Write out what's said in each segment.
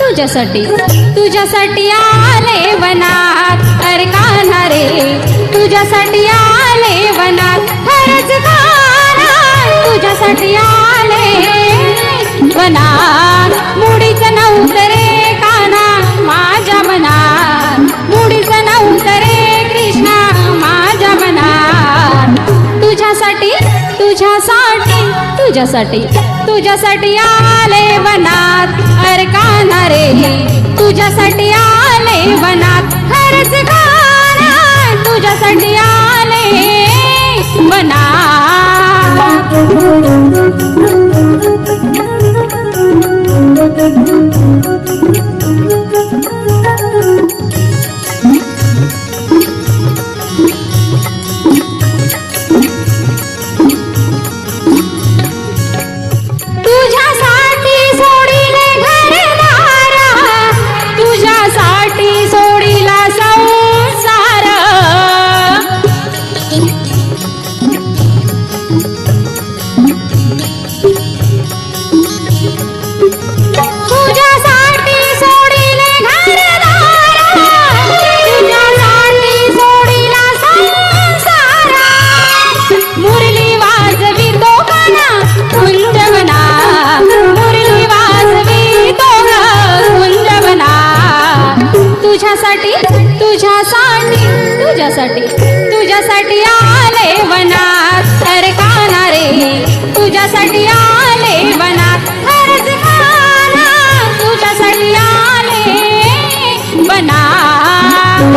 तुझ्यासाठी तुझ्यासाठी आले वनात. अरे काना रे? तुझ्यासाठी आले वनात. खरंच कान्हा तुझ्यासाठी आले वनात. मुडीच नव्हतं रे कान्हा माझ्या मनात. मुडीच नव्हतं रे कृष्णा माझ्या मनात. तुझ्यासाठी तुझ्यासाठी तुझ्यासाठी तुझ्यासाठी आले वनात.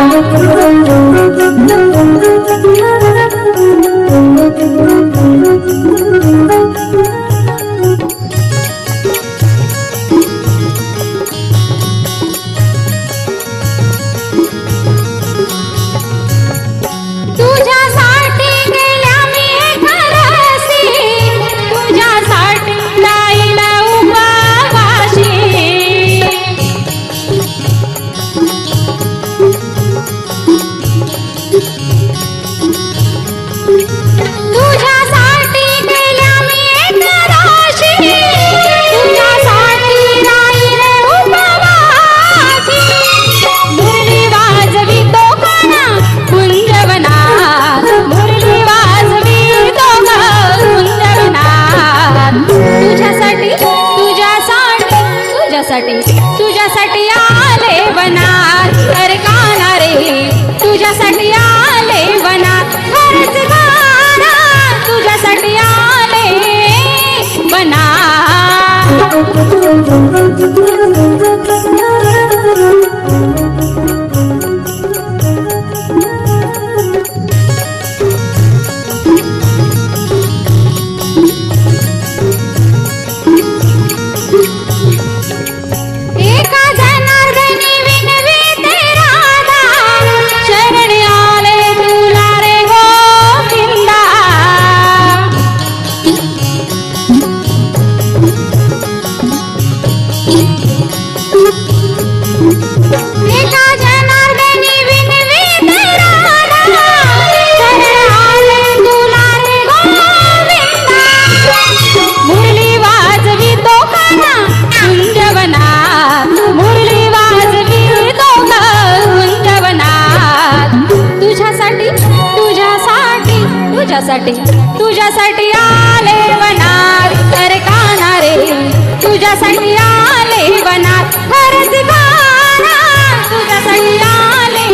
啊。तुझ्यासाठी. तुझ्यासाठी आले वनात अरे काना रे तुझ्यासाठी आले वनात खरंच काना तुझ्यासाठी आले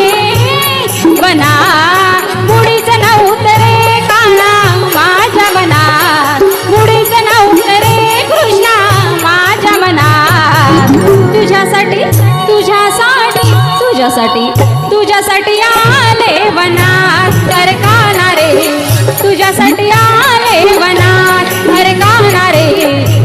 वनात मुडीच नव्हतं रे काना माझ्या मनात मुडीच नव्हतं रे कृष्णा माझ्या मनात तुझ्यासाठी तुझ्यासाठी तुझ्यासाठी तुझ्यासाठी आले वनात तर काना रे तुझ्यासाठी आले वनात हरकावणारे